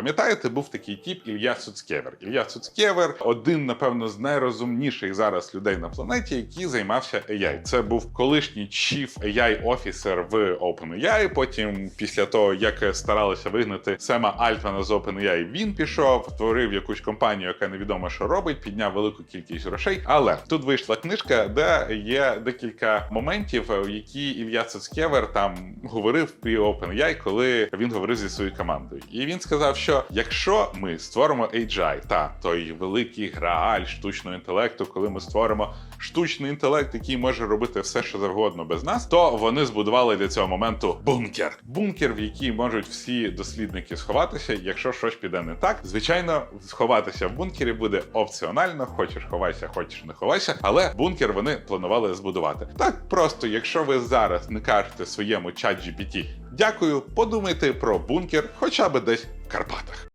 Пам'ятаєте, був такий тіп Ілля Суцкевер. Ілля Суцкевер один, напевно, з найрозумніших зараз людей на планеті, який займався AI. Це був колишній chief AI офісер в OpenAI. Потім, після того, як старалися вигнати Сема Альтмана з OpenAI, він пішов, створив якусь компанію, яка невідомо що робить, підняв велику кількість грошей. Але тут вийшла книжка, де є декілька моментів, які Ілля Цицкевер там говорив при OpenAI, коли він говорив зі своєю командою. І він сказав, що якщо ми створимо AGI, та той великий грааль штучного інтелекту, коли ми створимо штучний інтелект, який може робити все, що завгодно без нас, то вони збудували для цього моменту бункер. Бункер, в який можуть всі дослідники сховатися, якщо щось піде не так. Звичайно, сховатися в бункері буде опціонально. Хочеш ховайся, хочеш не ховайся. Але бункер вони планували збудувати. Так просто, якщо ви зараз не кажете своєму чат GPT дякую, подумайте про бункер, хоча б десь Карпатах.